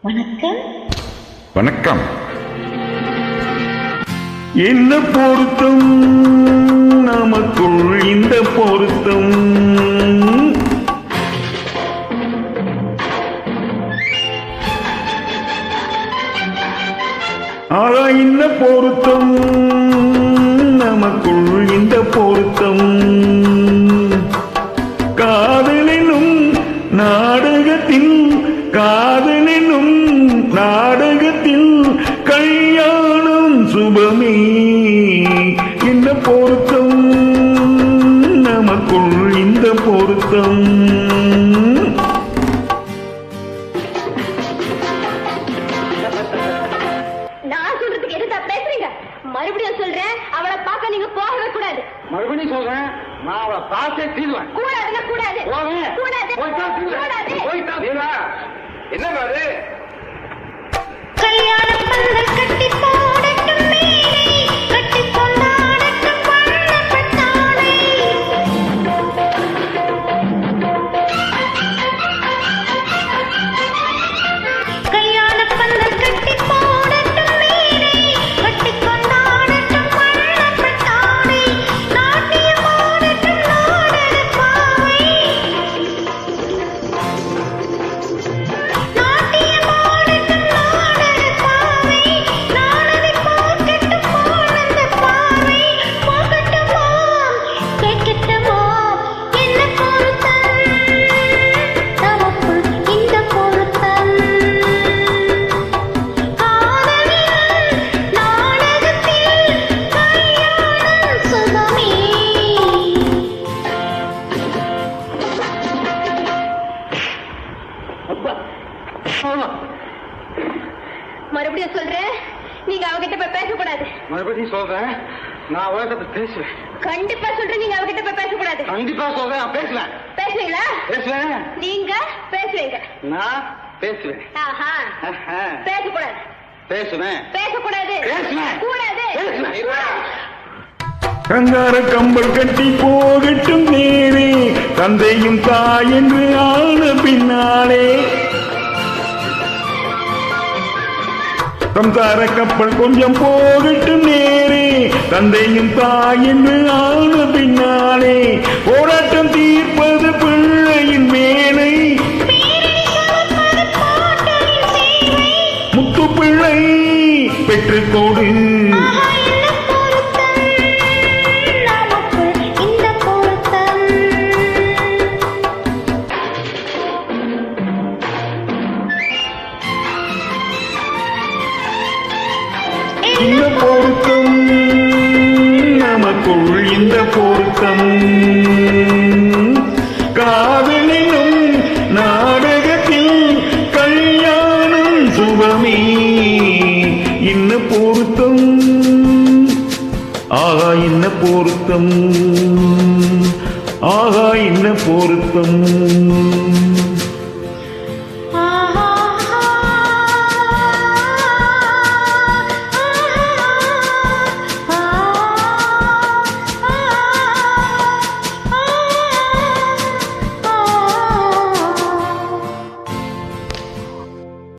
வணக்கம். வணக்கம். என்ன பொருத்தம்? நமக்குள் இந்த பொருத்தம். ஆனா இந்த பொருத்தம்? நமக்குள் இந்த பொருத்தம். காதலினும் நாடகத்தில் காதலினும் சுபமே இந்த பொருத்தம்? நமக்குள் இந்த பொருத்தம். நான் சொல்றதுக்கு எதுதா பேசுறீங்க? மறுபடியும் சொல்றேன் அவளை பார்க்க நீங்க போகவே கூடாது. மறுபடியும் சொல்றேன் நான் அவளை பார்த்தே தீர்வேன் கூடாதுன்னா கூடாது. கூடாது. என்ன பாரு ஆமா. மறுபடியும் சொல்றேன் நீங்க அவகிட்ட போய் பேசக்கூடாது. மறுபடியும் சொல்றேன் நான் உலகத்தை பேசுவேன். கண்டிப்பா சொல்றேன் நீங்க அவகிட்ட போய் பேசக்கூடாது. கண்டிப்பா சொல்றேன் நான் பேசுவேன் பேசுவீங்களா பேசுவேன். நீங்க பேசுவீங்க. நான் பேசுவேன். ஆஹா. ஆஹா. பேசக்கூடாது. பேசுவேன். பேசக்கூடாது. பேசுவேன். கூடாது. பேசுவேன். கங்கார கம்பல் கட்டி போகட்டும் நேரே தந்தையும் தாய் என்று ஆன பின்னாலே சம்சார கப்பல் கொஞ்சம் போகட்டும் நேரே. தந்தையும் தாயின் என்று ஆன பின்னாலே போராட்டம் தீர்ப்பது பிள்ளையின் மேலை. முத்து பிள்ளை பெற்றுக்கோடு. இந்த பொருத்தம். நமக்குள் இந்த பொருத்தம். காதலினும் நாடகத்தில் கல்யாணம் சுகமே. இன்ன பொருத்தம். ஆகா இன்ன பொருத்தம். ஆகா இன்ன பொருத்தம்.